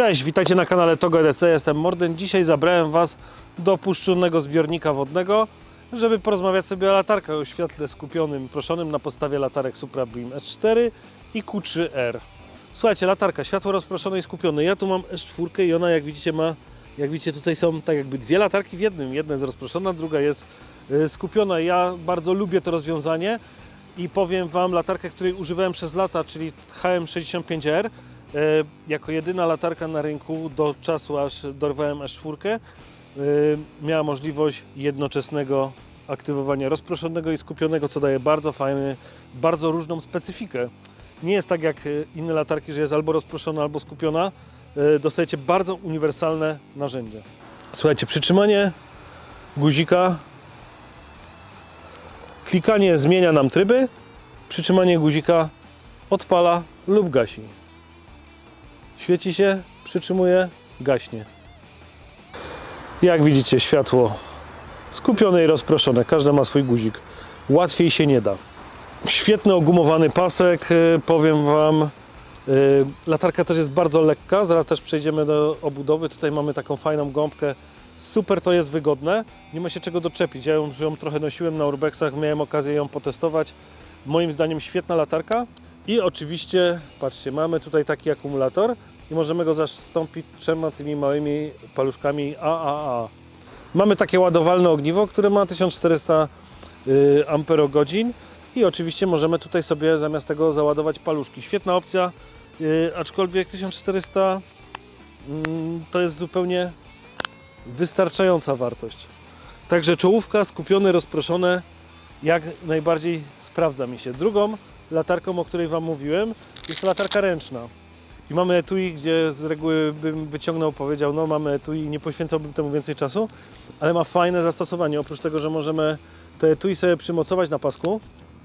Cześć, witajcie na kanale Togo EDC, jestem Morden. Dzisiaj zabrałem Was do opuszczonego zbiornika wodnego, żeby porozmawiać sobie o latarkach o świetle skupionym, proszonym na podstawie latarek Supra Beam S4 i Q3R. Słuchajcie, latarka, światło rozproszone i skupione. Ja tu mam S4 i ona jak widzicie ma, jak widzicie tutaj są tak jakby dwie latarki w jednym. Jedna jest rozproszona, druga jest y, skupiona. Ja bardzo lubię to rozwiązanie i powiem Wam, latarkę, której używałem przez lata, czyli HM65R, e, jako jedyna latarka na rynku do czasu, aż dorwałem aż czwórkę, e, miała możliwość jednoczesnego aktywowania rozproszonego i skupionego, co daje bardzo fajny, bardzo różną specyfikę. Nie jest tak jak e, inne latarki, że jest albo rozproszona, albo skupiona. E, Dostajecie bardzo uniwersalne narzędzie. Słuchajcie, przytrzymanie guzika Klikanie zmienia nam tryby, przytrzymanie guzika odpala lub gasi. Świeci się, przytrzymuje, gaśnie. Jak widzicie, światło skupione i rozproszone. Każda ma swój guzik. Łatwiej się nie da. Świetny ogumowany pasek, y, powiem Wam. y, Latarka też jest bardzo lekka, zaraz też przejdziemy do obudowy. Tutaj mamy taką fajną gąbkę. Super to jest wygodne, nie ma się czego doczepić. Ja już ją trochę nosiłem na urbexach, miałem okazję ją potestować. Moim zdaniem świetna latarka. I oczywiście, patrzcie, mamy tutaj taki akumulator i możemy go zastąpić trzema tymi małymi paluszkami AAA. Mamy takie ładowalne ogniwo, które ma 1400 y, amperogodzin i oczywiście możemy tutaj sobie zamiast tego załadować paluszki. Świetna opcja, y, aczkolwiek 1400 mm, to jest zupełnie wystarczająca wartość. Także czołówka, skupione, rozproszone, jak najbardziej sprawdza mi się. Drugą latarką, o której Wam mówiłem, jest latarka ręczna. I mamy etui, gdzie z reguły bym wyciągnął, powiedział, no mamy etui, nie poświęcałbym temu więcej czasu, ale ma fajne zastosowanie. Oprócz tego, że możemy te etui sobie przymocować na pasku,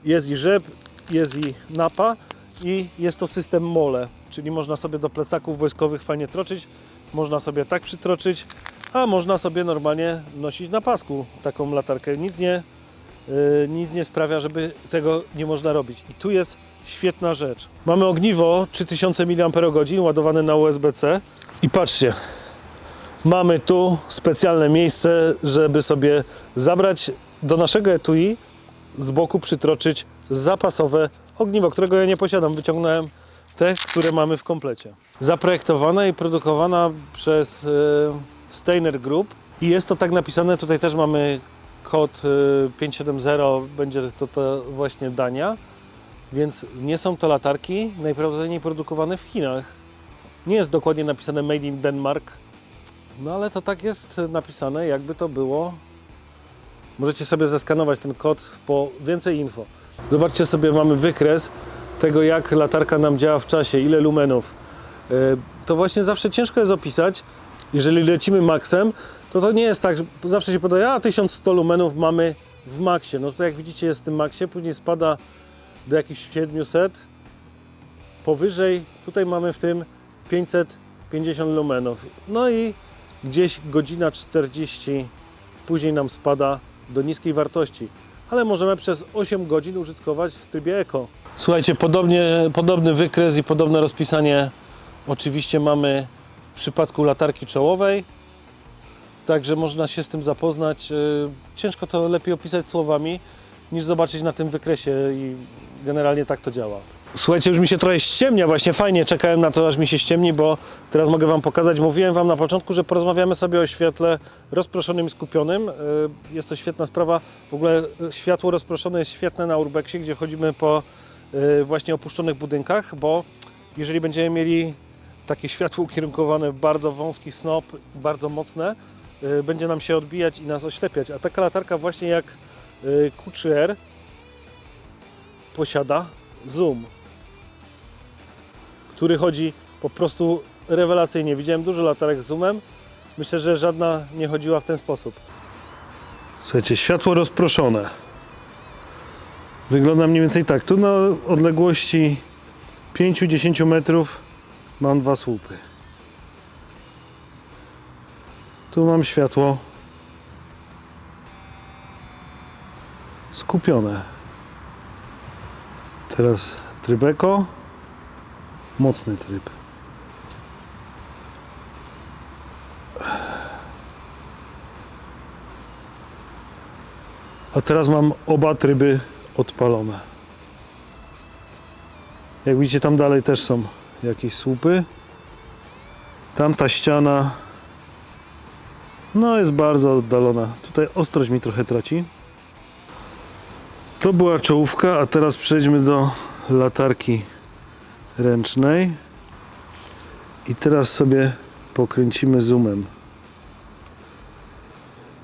jest i rzep, jest i napa i jest to system mole, czyli można sobie do plecaków wojskowych fajnie troczyć, można sobie tak przytroczyć, a można sobie normalnie nosić na pasku taką latarkę. Nic nie, nic nie sprawia, żeby tego nie można robić. I tu jest świetna rzecz. Mamy ogniwo 3000 mAh ładowane na USB-C i patrzcie, mamy tu specjalne miejsce, żeby sobie zabrać do naszego etui z boku przytroczyć zapasowe ogniwo, którego ja nie posiadam. Wyciągnąłem te, które mamy w komplecie. Zaprojektowana i produkowana przez e, Steiner Group i jest to tak napisane, tutaj też mamy kod e, 570, będzie to, to właśnie Dania, więc nie są to latarki najprawdopodobniej produkowane w Chinach. Nie jest dokładnie napisane Made in Denmark, no ale to tak jest napisane, jakby to było Możecie sobie zeskanować ten kod po więcej info. Zobaczcie sobie, mamy wykres tego, jak latarka nam działa w czasie, ile lumenów. E, To właśnie zawsze ciężko jest opisać. Jeżeli lecimy maksem, to to nie jest tak, że zawsze się podaje, a 1100 lumenów mamy w maksie. No to jak widzicie jest w tym maksie, później spada do jakichś 700. Powyżej, tutaj mamy w tym 550 lumenów. No i gdzieś godzina 40 później nam spada do niskiej wartości, ale możemy przez 8 godzin użytkować w trybie eko. Słuchajcie, podobnie, podobny wykres i podobne rozpisanie oczywiście mamy w przypadku latarki czołowej, także można się z tym zapoznać. Yy, Ciężko to lepiej opisać słowami niż zobaczyć na tym wykresie i generalnie tak to działa. Słuchajcie, już mi się trochę ściemnia, właśnie fajnie czekałem na to, aż mi się ściemni, bo teraz mogę Wam pokazać. Mówiłem Wam na początku, że porozmawiamy sobie o świetle rozproszonym i skupionym. Yy, Jest to świetna sprawa. W ogóle światło rozproszone jest świetne na urbexie, gdzie chodzimy po yy, właśnie opuszczonych budynkach, bo jeżeli będziemy mieli takie światło ukierunkowane w bardzo wąski snop, bardzo mocne, yy, będzie nam się odbijać i nas oślepiać. A taka latarka właśnie jak yy, Q3R posiada zoom, który chodzi po prostu rewelacyjnie. Widziałem dużo latarek z zoomem. Myślę, że żadna nie chodziła w ten sposób. Słuchajcie, światło rozproszone. Wygląda mniej więcej tak. Tu na odległości 5-10 metrów mam dwa słupy. Tu mam światło skupione. Teraz trybeko, mocny tryb. A teraz mam oba tryby odpalone. Jak widzicie, tam dalej też są jakieś słupy. Tamta ściana no jest bardzo oddalona. Tutaj ostrość mi trochę traci. To była czołówka, a teraz przejdźmy do latarki ręcznej. I teraz sobie pokręcimy zoomem.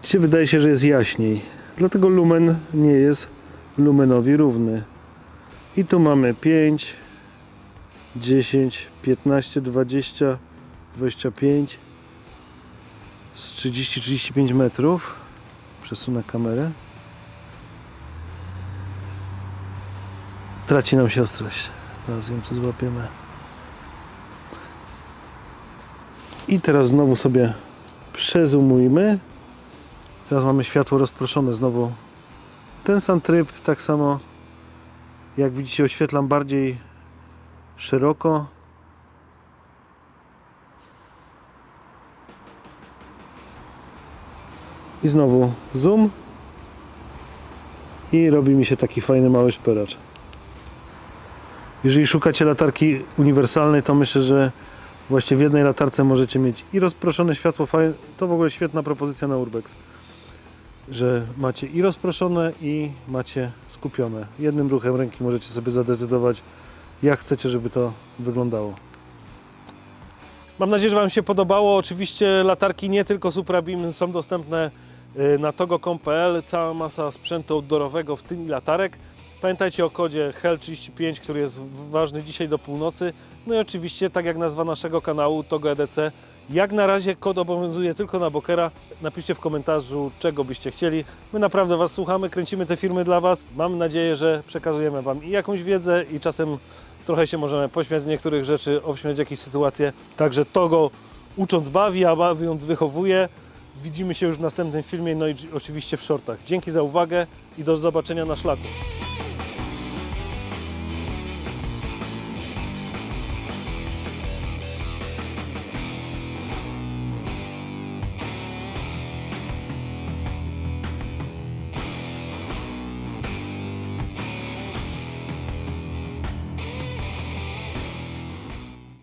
Dzisiaj wydaje się, że jest jaśniej. Dlatego lumen nie jest lumenowi równy. I tu mamy 5, 10, 15, 20, 25 z 30-35 metrów. Przesunę kamerę. Traci nam się ostrość. Teraz ją tu złapiemy. I teraz znowu sobie przezumujmy. Teraz mamy światło rozproszone znowu. Ten sam tryb, tak samo jak widzicie oświetlam bardziej szeroko. I znowu zoom. I robi mi się taki fajny mały szperacz. Jeżeli szukacie latarki uniwersalnej, to myślę, że właśnie w jednej latarce możecie mieć i rozproszone światło. To w ogóle świetna propozycja na Urbex. Że macie i rozproszone, i macie skupione. Jednym ruchem ręki możecie sobie zadecydować, jak chcecie, żeby to wyglądało. Mam nadzieję, że Wam się podobało. Oczywiście latarki nie tylko Suprabim są dostępne y, na togo.com.pl. Cała masa sprzętu outdoorowego, w tym i latarek. Pamiętajcie o kodzie HEL35, który jest ważny dzisiaj do północy. No i oczywiście, tak jak nazwa naszego kanału, Togo EDC. Jak na razie kod obowiązuje tylko na Bokera. Napiszcie w komentarzu, czego byście chcieli. My naprawdę Was słuchamy, kręcimy te firmy dla Was. Mam nadzieję, że przekazujemy Wam i jakąś wiedzę i czasem trochę się możemy pośmiać z niektórych rzeczy, obśmiać jakieś sytuacje. Także Togo ucząc bawi, a bawiąc wychowuje. Widzimy się już w następnym filmie, no i oczywiście w shortach. Dzięki za uwagę i do zobaczenia na szlaku.